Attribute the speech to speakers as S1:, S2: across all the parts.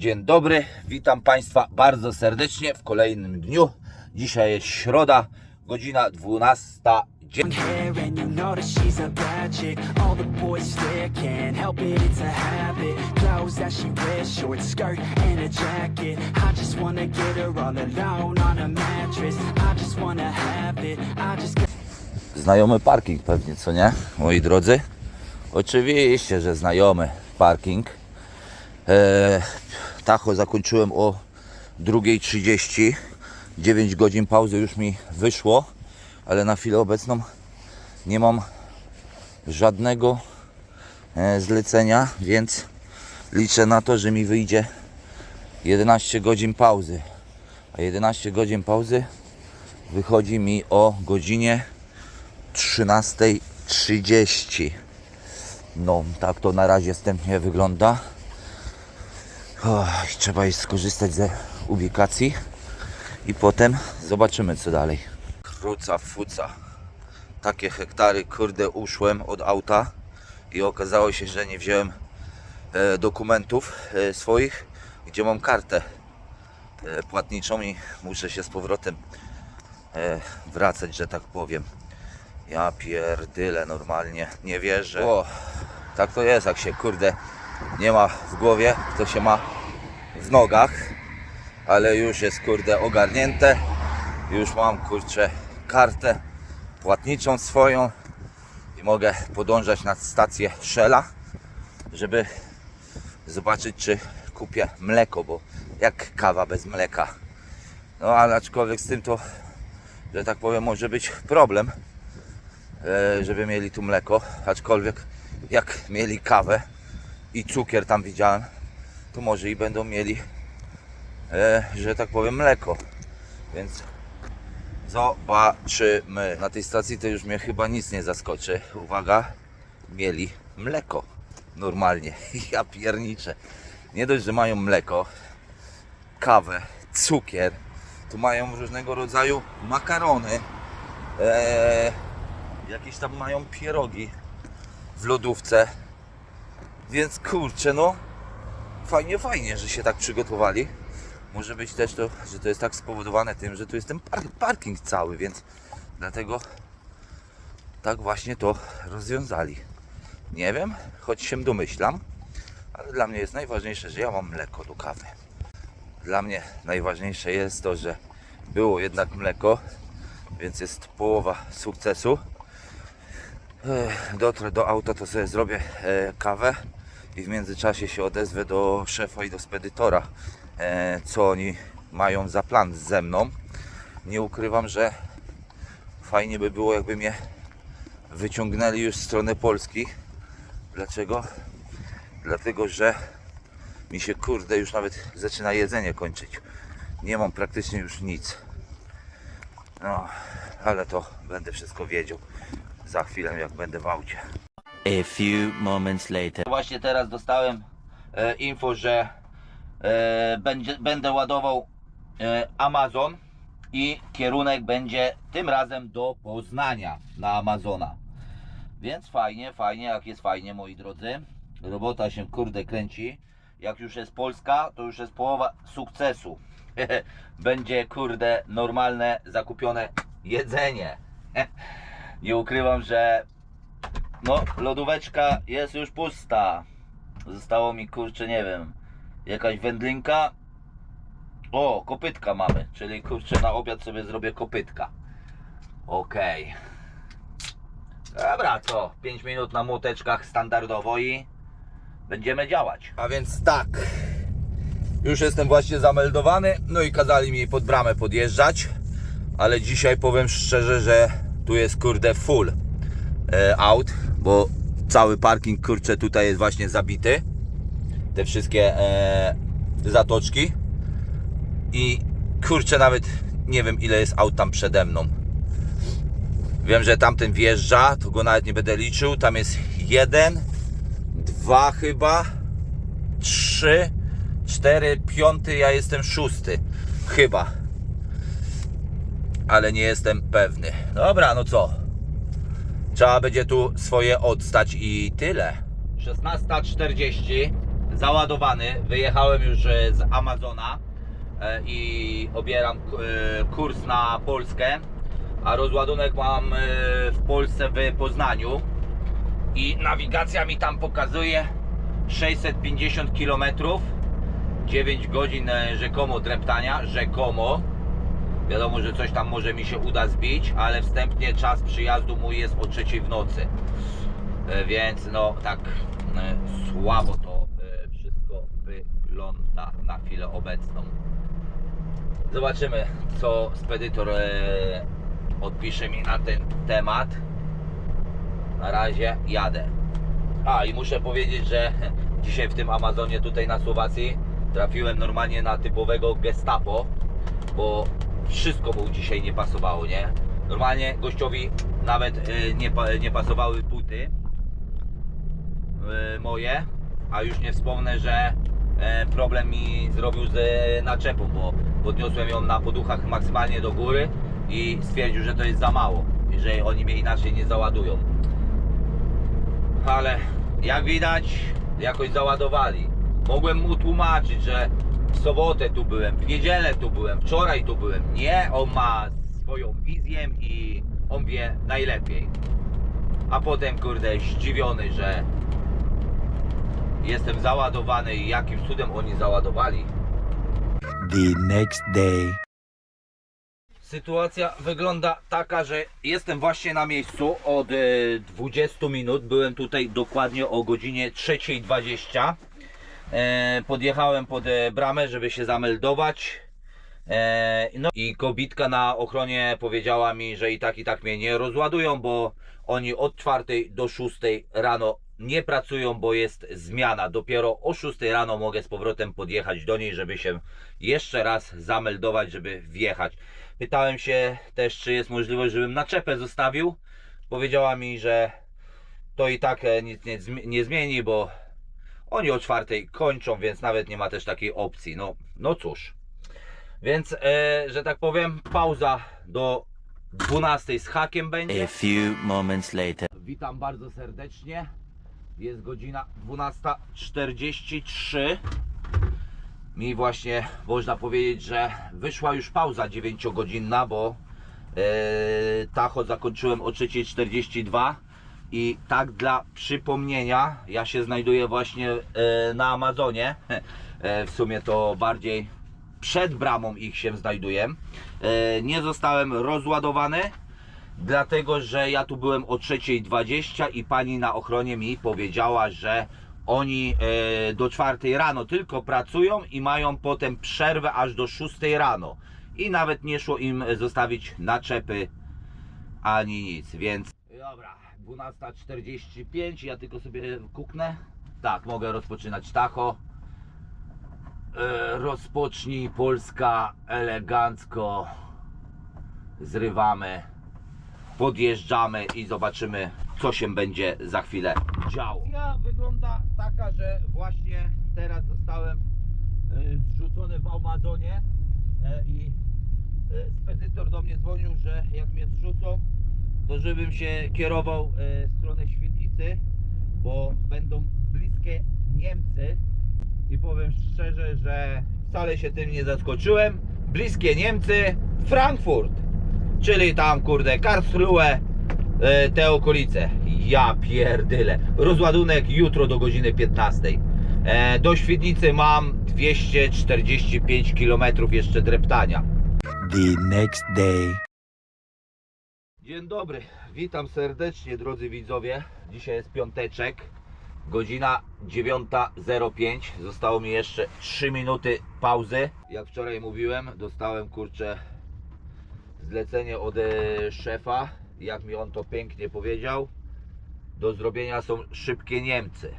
S1: Dzień dobry, witam Państwa bardzo serdecznie w kolejnym dniu. Dzisiaj jest środa, godzina 12. Dzień. Znajomy parking pewnie, co nie, moi drodzy? Oczywiście, że znajomy parking. Eee, Tacho zakończyłem o 2.30. 9 godzin pauzy już mi wyszło, ale na chwilę obecną nie mam żadnego e, zlecenia, więc liczę na to, że mi wyjdzie 11 godzin pauzy. A 11 godzin pauzy wychodzi mi o godzinie 13.30. No, tak to na razie wstępnie wygląda. Och, trzeba jest skorzystać ze ubikacji i potem zobaczymy co dalej. Kruca fuca. Takie hektary, kurde, uszłem od auta i okazało się, że nie wziąłem e, dokumentów e, swoich, gdzie mam kartę e, płatniczą i muszę się z powrotem e, wracać, że tak powiem. Ja pierdyle normalnie, nie wierzę. O, tak to jest, jak się kurde nie ma w głowie, to się ma w nogach, ale już jest kurde ogarnięte. Już mam kurczę kartę płatniczą swoją i mogę podążać na stację Shella, żeby zobaczyć czy kupię mleko, bo jak kawa bez mleka. No ale aczkolwiek z tym to, że tak powiem, może być problem e, żeby mieli tu mleko, aczkolwiek jak mieli kawę i cukier tam widziałem, to może i będą mieli, e, że tak powiem, mleko. Więc zobaczymy. Na tej stacji to już mnie chyba nic nie zaskoczy. Uwaga, mieli mleko. Normalnie. Ja pierniczę. Nie dość, że mają mleko, kawę, cukier, tu mają różnego rodzaju makarony. Eee, jakieś tam mają pierogi w lodówce. Więc kurczę, no fajnie, fajnie, że się tak przygotowali. Może być też to, że to jest tak spowodowane tym, że tu jest ten par- parking cały, więc dlatego tak właśnie to rozwiązali. Nie wiem, choć się domyślam, ale dla mnie jest najważniejsze, że ja mam mleko do kawy. Dla mnie najważniejsze jest to, że było jednak mleko, więc jest połowa sukcesu. Dotrę do auta, to sobie zrobię e, kawę i w międzyczasie się odezwę do szefa i do spedytora, e, co oni mają za plan ze mną. Nie ukrywam, że fajnie by było, jakby mnie wyciągnęli już w stronę Polski. Dlaczego? Dlatego, że mi się kurde już nawet zaczyna jedzenie kończyć. Nie mam praktycznie już nic. No, ale to będę wszystko wiedział za chwilę, jak będę w aucie.
S2: A few moments later.
S1: Właśnie teraz dostałem e, info, że e, będzie, będę ładował e, Amazon i kierunek będzie tym razem do Poznania na Amazona. Więc fajnie, fajnie, jak jest fajnie, moi drodzy. Robota się kurde kręci. Jak już jest Polska, to już jest połowa sukcesu. będzie kurde normalne, zakupione jedzenie. Nie ukrywam, że no, lodóweczka jest już pusta. Zostało mi kurczę, nie wiem, jakaś wędlinka. O, kopytka mamy, czyli kurczę na obiad sobie zrobię kopytka. Okej. Dobra, to 5 minut na młoteczkach standardowo i będziemy działać. A więc tak. Już jestem właśnie zameldowany, no i kazali mi pod bramę podjeżdżać, ale dzisiaj powiem szczerze, że tu jest kurde full aut, bo cały parking kurczę tutaj jest właśnie zabity. Te wszystkie e, zatoczki i kurczę nawet nie wiem ile jest aut tam przede mną. Wiem, że tamten wjeżdża, to go nawet nie będę liczył. Tam jest jeden, dwa chyba, trzy, cztery, piąty, ja jestem szósty. Chyba. Ale nie jestem pewny. Dobra, no co? Trzeba będzie tu swoje odstać i tyle. 16.40 załadowany. Wyjechałem już e, z Amazona e, i obieram e, kurs na Polskę. A rozładunek mam w Polsce w Poznaniu. I nawigacja mi tam pokazuje 650 km 9 godzin rzekomo dreptania, rzekomo. Wiadomo, że coś tam może mi się uda zbić, ale wstępnie czas przyjazdu mój jest o trzeciej w nocy. E, Więc no tak e, słabo to e, wszystko wygląda na chwilę obecną. Zobaczymy, co spedytor odpisze mi na ten temat. Na razie jadę. A i muszę powiedzieć, że dzisiaj w tym Amazonie tutaj na Słowacji trafiłem normalnie na typowego gestapo, bo wszystko mu dzisiaj nie pasowało, nie? Normalnie gościowi nawet y, nie, pa- nie pasowały buty y, moje, a już nie wspomnę, że e, problem mi zrobił z e, naczepą, bo podniosłem ją na poduchach maksymalnie do góry i stwierdził, że to jest za mało i że oni mnie inaczej nie załadują ale jak widać jakoś załadowali. Mogłem mu tłumaczyć, że w sobotę tu byłem, w niedzielę tu byłem, wczoraj tu byłem. Nie, on ma swoją wizję i on wie najlepiej. A potem kurde zdziwiony, że jestem załadowany i jakim cudem oni załadowali.
S2: The next day.
S1: Sytuacja wygląda taka, że jestem właśnie na miejscu od e, 20 minut. Byłem tutaj dokładnie o godzinie 3.20. E, Podjechałem pod e, bramę, żeby się zameldować. E, No i kobitka na ochronie powiedziała mi, że i tak i tak mnie nie rozładują, bo oni od 4 do 6 rano nie pracują, bo jest zmiana. Dopiero o 6 rano mogę z powrotem podjechać do niej, żeby się jeszcze raz zameldować, żeby wjechać. Pytałem się też, czy jest możliwość, żebym naczepę zostawił. Powiedziała mi, że to i tak nic nie, nie zmieni, bo oni o czwartej kończą, więc nawet nie ma też takiej opcji. No, no cóż. Więc, e, że tak powiem, pauza do 12 z hakiem będzie.
S2: A few moments later.
S1: Witam bardzo serdecznie. Jest godzina 12.43. Mi właśnie można powiedzieć, że wyszła już pauza 9-godzinna, bo e, Tacho zakończyłem o 3.42 i tak dla przypomnienia, ja się znajduję właśnie e, na Amazonie. E, w sumie to bardziej przed bramą ich się znajduję. E, nie zostałem rozładowany dlatego że ja tu byłem o 3.20 i pani na ochronie mi powiedziała, że oni do 4 rano tylko pracują i mają potem przerwę aż do 6 rano. I nawet nie szło im zostawić naczepy ani nic, więc. Dobra, 12.45, ja tylko sobie kuknę. Tak, mogę rozpoczynać tacho. E, rozpocznij Polska elegancko. Zrywamy podjeżdżamy i zobaczymy, co się będzie za chwilę działo. Ja wygląda taka, że właśnie teraz zostałem e, zrzucony w Amazonie e, i e, spedytor do mnie dzwonił, że jak mnie zrzucą, to żebym się kierował e, w stronę Świdnicy, bo będą bliskie Niemcy i powiem szczerze, że wcale się tym nie zaskoczyłem. Bliskie Niemcy, Frankfurt czyli tam kurde Karlsruhe, e, te okolice. Ja pierdyle. Rozładunek jutro do godziny 15. E, do Świdnicy mam 245 km jeszcze dreptania.
S2: The next day.
S1: Dzień dobry, witam serdecznie drodzy widzowie. Dzisiaj jest piąteczek, godzina 9.05. Zostało mi jeszcze 3 minuty pauzy. Jak wczoraj mówiłem, dostałem kurczę zlecenie od e, szefa. Jak mi on to pięknie powiedział, do zrobienia są szybkie Niemcy.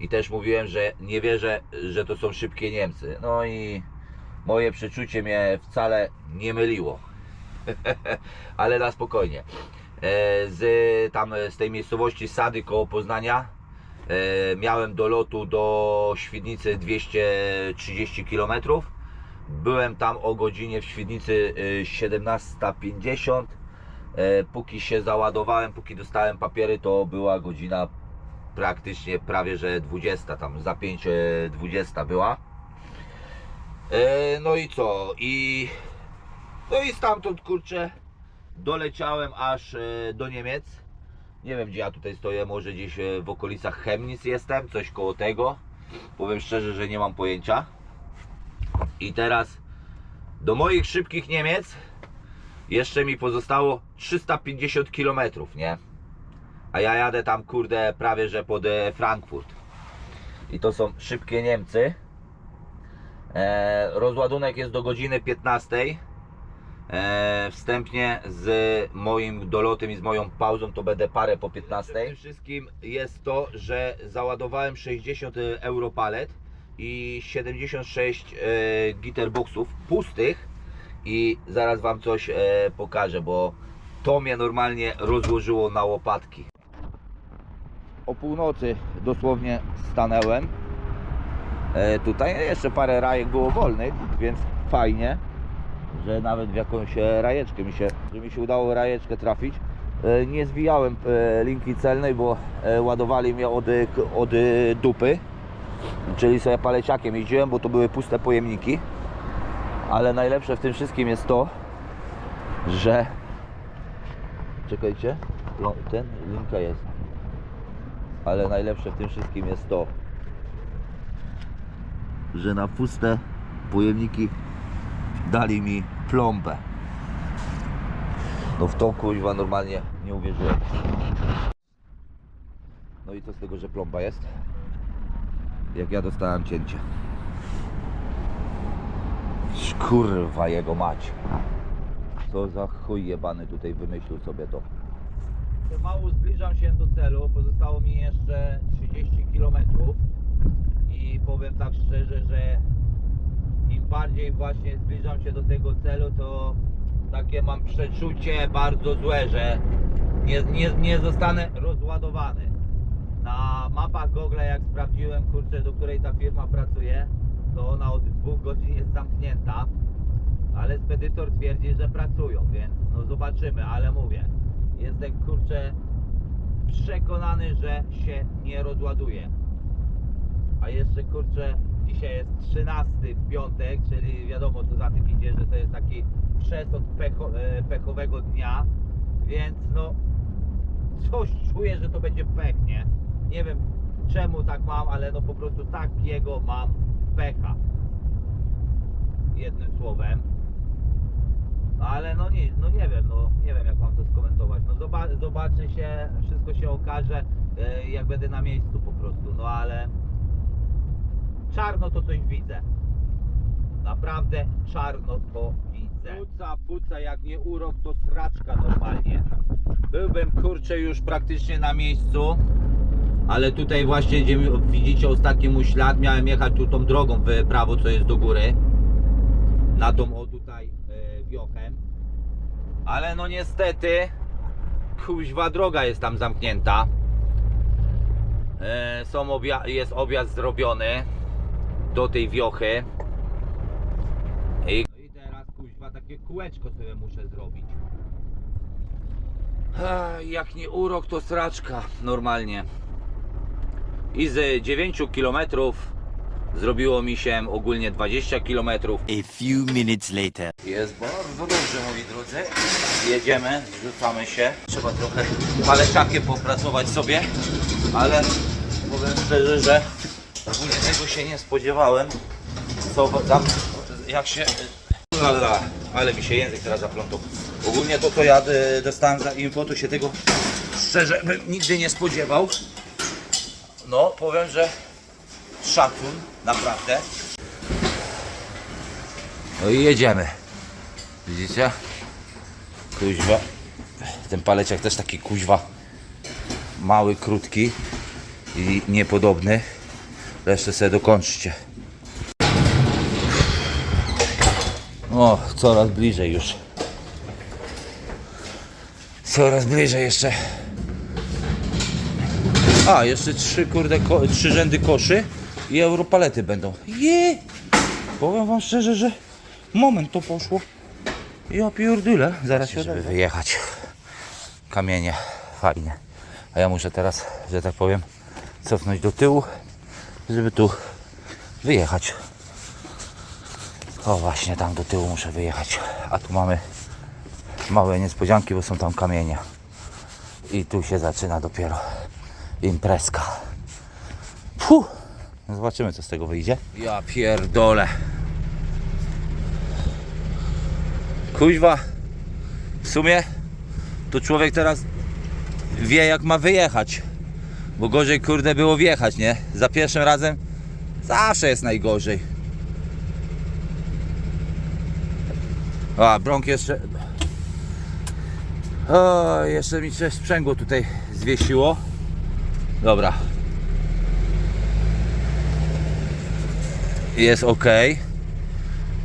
S1: I też mówiłem, że nie wierzę, że to są szybkie Niemcy. No i moje przeczucie mnie wcale nie myliło. Ale na spokojnie. E, Z, tam, z tej miejscowości Sady koło Poznania e, miałem do lotu do Świdnicy 230 km. Byłem tam o godzinie w Świdnicy e, 17.50. E, Póki się załadowałem, póki dostałem papiery, to była godzina praktycznie prawie że 20, tam za 5 e, 20 była. No i co? I no i stamtąd kurczę doleciałem aż e, do Niemiec. Nie wiem gdzie ja tutaj stoję, może gdzieś e, w okolicach Chemnitz jestem, coś koło tego. Powiem szczerze, że nie mam pojęcia. I teraz do moich szybkich Niemiec jeszcze mi pozostało 350 km, nie? A ja jadę tam, kurde, prawie że pod e, Frankfurt. I to są szybkie Niemcy. E, rozładunek jest do godziny 15. E, wstępnie z moim dolotem i z moją pauzą to będę parę po 15. Przede wszystkim jest to, że załadowałem 60 euro palet i 76 e, gitterboxów pustych i zaraz Wam coś e, pokażę, bo to mnie normalnie rozłożyło na łopatki. O północy dosłownie stanęłem. E, tutaj jeszcze parę rajek było wolnych, więc fajnie, że nawet w jakąś e, rajeczkę mi się, że mi się udało rajeczkę trafić. E, nie zwijałem e, linki celnej, bo ładowali mnie od, od dupy, czyli sobie paleciakiem jeździłem, bo to były puste pojemniki. Ale najlepsze w tym wszystkim jest to, że czekajcie, no, ten linka jest. Ale najlepsze w tym wszystkim jest to, że na puste pojemniki dali mi plombę. No w tą kuźwa normalnie nie uwierzyłem. No i co z tego, że plomba jest? Jak ja dostałem cięcie. Kurwa jego mać. Co za chuj jebany tutaj wymyślił sobie to. Mało zbliżam się do celu, pozostało mi jeszcze 30 km i powiem tak szczerze, że bardziej właśnie zbliżam się do tego celu, to takie mam przeczucie bardzo złe, że nie, nie, nie zostanę rozładowany. Na mapach Google jak sprawdziłem, kurczę, do której ta firma pracuje, to ona od dwóch godzin jest zamknięta, ale spedytor twierdzi, że pracują, więc no zobaczymy, ale mówię, jestem kurczę przekonany, że się nie rozładuje. A jeszcze kurczę, dzisiaj jest 13 w piątek, czyli wiadomo co za tym idzie, że to jest taki przesąd pecho, e, pechowego dnia, więc no coś czuję, że to będzie pech, nie? Nie wiem czemu tak mam, ale no po prostu takiego mam pecha. Jednym słowem. Ale no nie, no nie wiem, no nie wiem jak mam to skomentować. No zoba- zobaczy się, wszystko się okaże e, jak będę na miejscu po prostu, no ale czarno to coś widzę. Naprawdę czarno to widzę. Fuca, fuca, jak nie urok to sraczka normalnie. Byłbym kurczę już praktycznie na miejscu, ale tutaj właśnie gdzie widzicie ostatni mój ślad, miałem jechać tu tą drogą w prawo, co jest do góry. Na tą o tutaj e, wiochem. Ale no niestety kuźwa droga jest tam zamknięta. E, są obja- jest objazd zrobiony do tej wiochy. I, no i teraz kuźwa takie kółeczko sobie muszę zrobić. Ech, jak nie urok to sraczka normalnie. I z 9 km zrobiło mi się ogólnie 20 km.
S2: A few minutes later.
S1: Jest bardzo dobrze, moi drodzy. Jedziemy, zrzucamy się. Trzeba trochę paleciakiem popracować sobie, ale powiem szczerze, że ogólnie tego się nie spodziewałem. Co tam, jak się... Lala, ale mi się język teraz zaplątał. Ogólnie to, co ja e, dostałem za info, to się tego szczerze bym nigdy nie spodziewał. No, powiem, że szacun, naprawdę. No i jedziemy. Widzicie? Kuźwa. Ten paleciak też taki kuźwa. Mały, krótki i niepodobny. Resztę sobie dokończcie. O, coraz bliżej już. Coraz bliżej jeszcze. A, jeszcze trzy kurde, ko- trzy rzędy koszy i europalety będą. Je! Powiem wam szczerze, że moment to poszło. Ja pierdyle. Zaraz się żeby wyjechać. Kamienie, fajnie. A ja muszę teraz, że tak powiem, cofnąć do tyłu, żeby tu wyjechać. O właśnie, tam do tyłu muszę wyjechać. A tu mamy małe niespodzianki, bo są tam kamienie. I tu się zaczyna dopiero imprezka. Puh. No Zobaczymy co z tego wyjdzie. Ja pierdolę. Kuźwa. W sumie to człowiek teraz wie jak ma wyjechać. Bo gorzej kurde było wjechać, nie? Za pierwszym razem zawsze jest najgorzej. A, brąk jeszcze... O, jeszcze mi się sprzęgło tutaj zwiesiło. Dobra. Jest ok.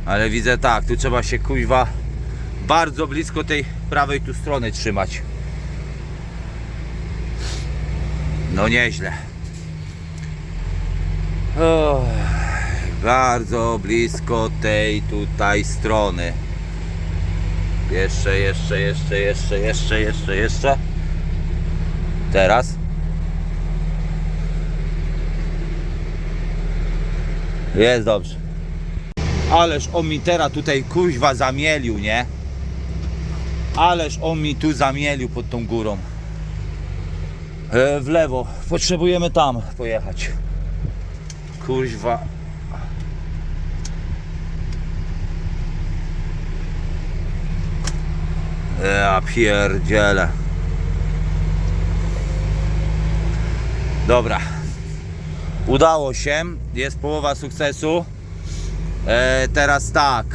S1: Ale widzę tak, tu trzeba się kuźwa bardzo blisko tej prawej tu strony trzymać. No nieźle. O, bardzo blisko tej tutaj strony. Jeszcze, jeszcze, jeszcze, jeszcze, jeszcze, jeszcze, jeszcze. Teraz. Jest dobrze. Ależ on mi teraz tutaj kuźwa zamielił, nie? Ależ on mi tu zamielił pod tą górą. E, w lewo. Potrzebujemy tam pojechać. Kuźwa. Ja pierdzielę. Dobra. Udało się. Jest połowa sukcesu. E, teraz tak.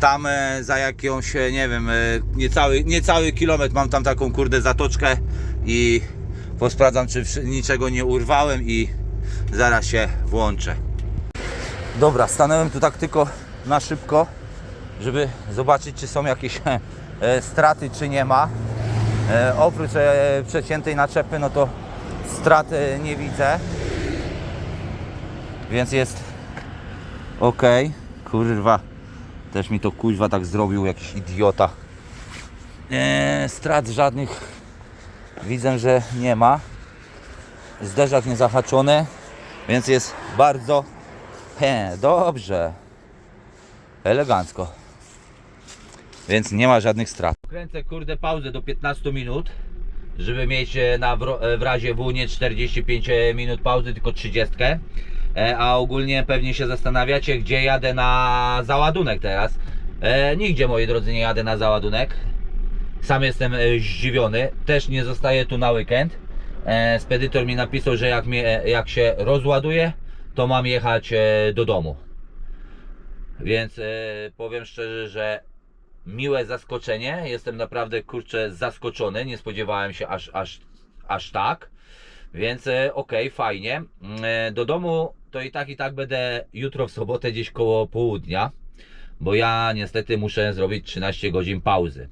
S1: Tam e, za jakąś, nie wiem, e, niecały, niecały kilometr mam tam taką kurde zatoczkę i posprawdzam, czy niczego nie urwałem i zaraz się włączę. Dobra, stanąłem tu tak tylko na szybko, żeby zobaczyć, czy są jakieś e, straty, czy nie ma. E, oprócz e, przeciętej naczepy, no to strat e, nie widzę. Więc jest ok. Kurwa, też mi to kuźwa tak zrobił, jakiś idiota. Strat żadnych widzę, że nie ma. Zderzak nie zahaczony, więc jest bardzo he, dobrze. Elegancko. Więc nie ma żadnych strat. Kręcę kurde pauzę do 15 minut, żeby mieć e, na e, w razie W nie 45 minut pauzy, tylko 30. E, A ogólnie pewnie się zastanawiacie, gdzie jadę na załadunek teraz. E, nigdzie moi drodzy nie jadę na załadunek. Sam jestem e, zdziwiony. Też nie zostaję tu na weekend. E, spedytor mi napisał, że jak, mnie, jak się rozładuje, to mam jechać e, do domu. Więc e, powiem szczerze, że miłe zaskoczenie. Jestem naprawdę kurczę zaskoczony. Nie spodziewałem się aż, aż, aż tak. Więc e, okej, fajnie. Mm, E, do domu to i tak i tak będę jutro w sobotę gdzieś koło południa. Bo ja niestety muszę zrobić 13 godzin pauzy.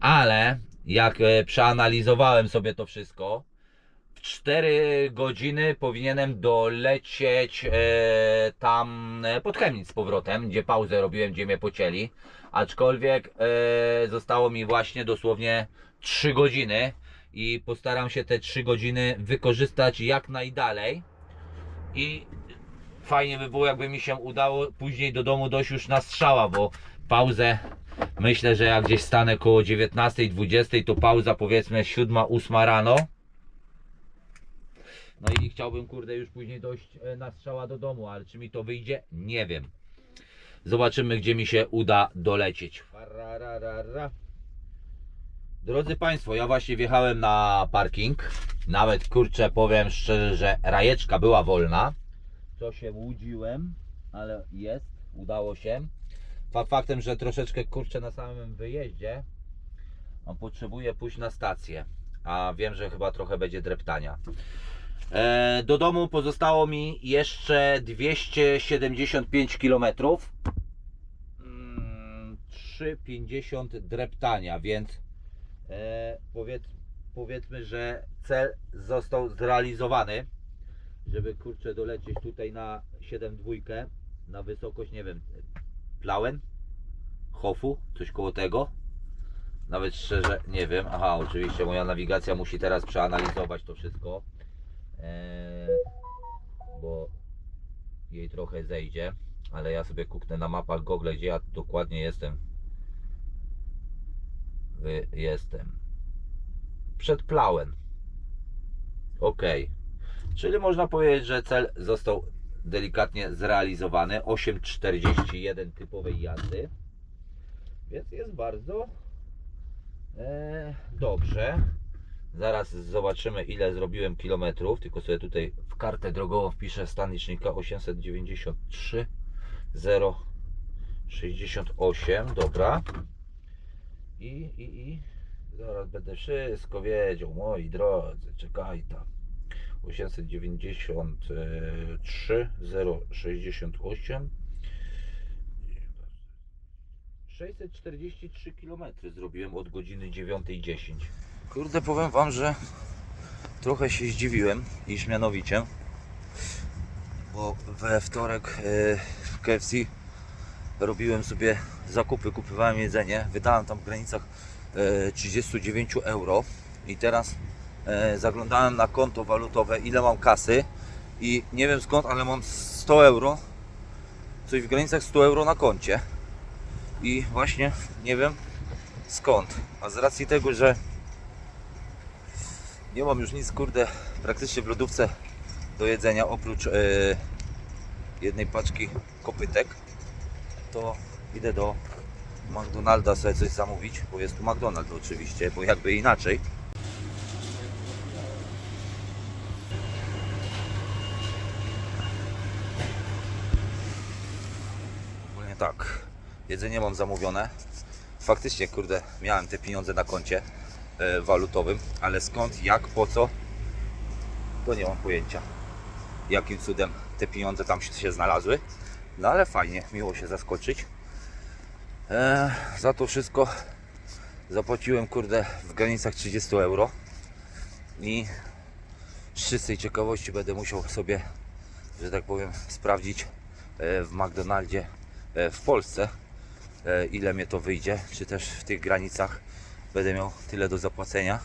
S1: Ale jak e, przeanalizowałem sobie to wszystko, w 4 godziny powinienem dolecieć e, tam e, pod Chemnic z powrotem, gdzie pauzę robiłem, gdzie mnie pocięli. Aczkolwiek zostało mi właśnie dosłownie 3 godziny i postaram się te 3 godziny wykorzystać jak najdalej. I fajnie by było, jakby mi się udało później do domu dojść już na strzała, bo pauzę myślę, że jak gdzieś stanę koło 19, 20, to pauza powiedzmy 7, 8 rano. No i chciałbym, kurde, już później dojść e, na strzała do domu, ale czy mi to wyjdzie? Nie wiem. Zobaczymy, gdzie mi się uda dolecieć. Drodzy Państwo, ja właśnie wjechałem na parking. Nawet, kurczę, powiem szczerze, że rajeczka była wolna. Co się łudziłem, ale jest, udało się. Fakt faktem, że troszeczkę, kurczę, na samym wyjeździe on potrzebuje pójść na stację. A wiem, że chyba trochę będzie dreptania. E, do domu pozostało mi jeszcze 275 km. Mm, 3,50 dreptania, więc e, powiedz, powiedzmy, że cel został zrealizowany. Żeby kurczę dolecieć tutaj na 7,2 na wysokość, nie wiem, Plauen, Hofu, coś koło tego. Nawet szczerze nie wiem. Aha, oczywiście moja nawigacja musi teraz przeanalizować to wszystko. Eee, bo jej trochę zejdzie, ale ja sobie kuknę na mapach Google, gdzie ja dokładnie jestem. Wy jestem. Przed Plauen. Ok. Czyli można powiedzieć, że cel został delikatnie zrealizowany. 8,41 typowej jazdy. Więc jest bardzo e, dobrze. Zaraz zobaczymy ile zrobiłem kilometrów. Tylko sobie tutaj w kartę drogową wpiszę stan licznika 893 068. Dobra. I, i, i zaraz będę wszystko wiedział, moi drodzy. Czekaj tam. 893 068 643 km zrobiłem od godziny 9.10 Kurde powiem wam, że trochę się zdziwiłem iż mianowicie bo we wtorek e, w KFC robiłem sobie zakupy, kupowałem jedzenie wydałem tam w granicach e, 39 euro i teraz zaglądałem na konto walutowe ile mam kasy i nie wiem skąd, ale mam 100 euro coś w granicach 100 euro na koncie. I właśnie nie wiem skąd. A z racji tego, że nie mam już nic kurde praktycznie w lodówce do jedzenia oprócz e, jednej paczki kopytek to idę do McDonalda sobie coś zamówić, bo jest tu McDonald's oczywiście, bo jakby inaczej Ogólnie tak, jedzenie mam zamówione. Faktycznie, kurde, miałem te pieniądze na koncie e, walutowym, ale skąd, jak, po co, to nie mam pojęcia. Jakim cudem te pieniądze tam się się znalazły. No ale fajnie, miło się zaskoczyć. E, za to wszystko zapłaciłem, kurde, w granicach 30 euro. I z czystej ciekawości będę musiał sobie, że tak powiem, sprawdzić e, w McDonaldzie w Polsce, ile mnie to wyjdzie, czy też w tych granicach będę miał tyle do zapłacenia,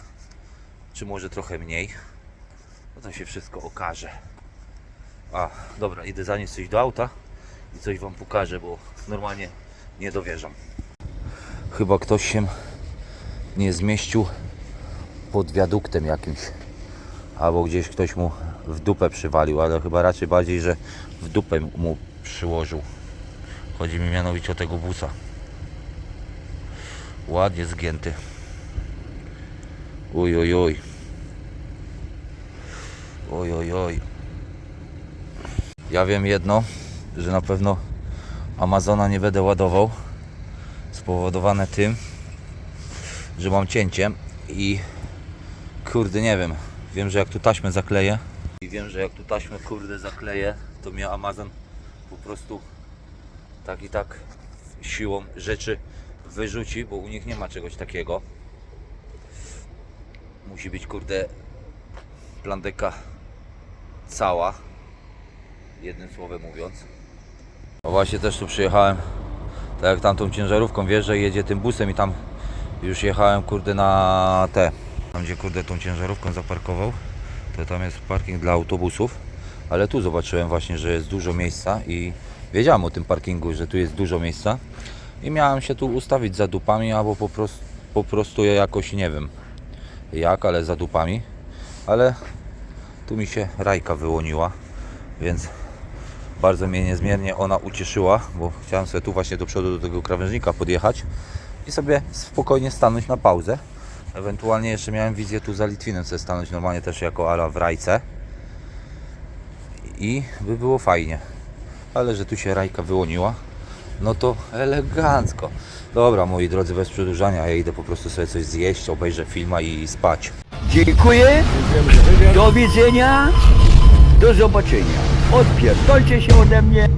S1: czy może trochę mniej. No to się wszystko okaże. A, dobra, idę zanieść coś do auta i coś Wam pokażę, bo normalnie nie dowierzam. Chyba ktoś się nie zmieścił pod wiaduktem jakimś. Albo gdzieś ktoś mu w dupę przywalił, ale chyba raczej bardziej, że w dupę mu przyłożył. Chodzi mi mianowicie o tego busa. Ładnie zgięty. Oj, oj, oj. Oj, oj, oj. Ja wiem jedno, że na pewno Amazona nie będę ładował. Spowodowane tym, że mam cięcie i kurde nie wiem. Wiem, że jak tu taśmę zakleję i wiem, że jak tu taśmę kurde zakleję, to mnie Amazon po prostu tak i tak siłą rzeczy wyrzuci, bo u nich nie ma czegoś takiego. Musi być kurde plandeka cała, jednym słowem mówiąc. No właśnie też tu przyjechałem, tak jak tamtą ciężarówką wjeżdża i jedzie tym busem i tam już jechałem kurde na te, tam gdzie kurde tą ciężarówką zaparkował, to tam jest parking dla autobusów, ale tu zobaczyłem właśnie, że jest dużo miejsca i wiedziałem o tym parkingu, że tu jest dużo miejsca i miałem się tu ustawić za dupami albo po prostu, po prostu ja jakoś nie wiem jak, ale za dupami, ale tu mi się rajka wyłoniła, więc bardzo mnie niezmiernie ona ucieszyła, bo chciałem sobie tu właśnie do przodu do tego krawężnika podjechać i sobie spokojnie stanąć na pauzę. Ewentualnie jeszcze miałem wizję tu za Litwinem sobie stanąć normalnie też jako ala w rajce i by było fajnie. Ale że tu się rajka wyłoniła, no to elegancko. Dobra, moi drodzy, bez przedłużania, ja idę po prostu sobie coś zjeść, obejrzę filma i spać.
S3: Dziękuję. Do widzenia. Do zobaczenia. Odpierdolcie się ode mnie.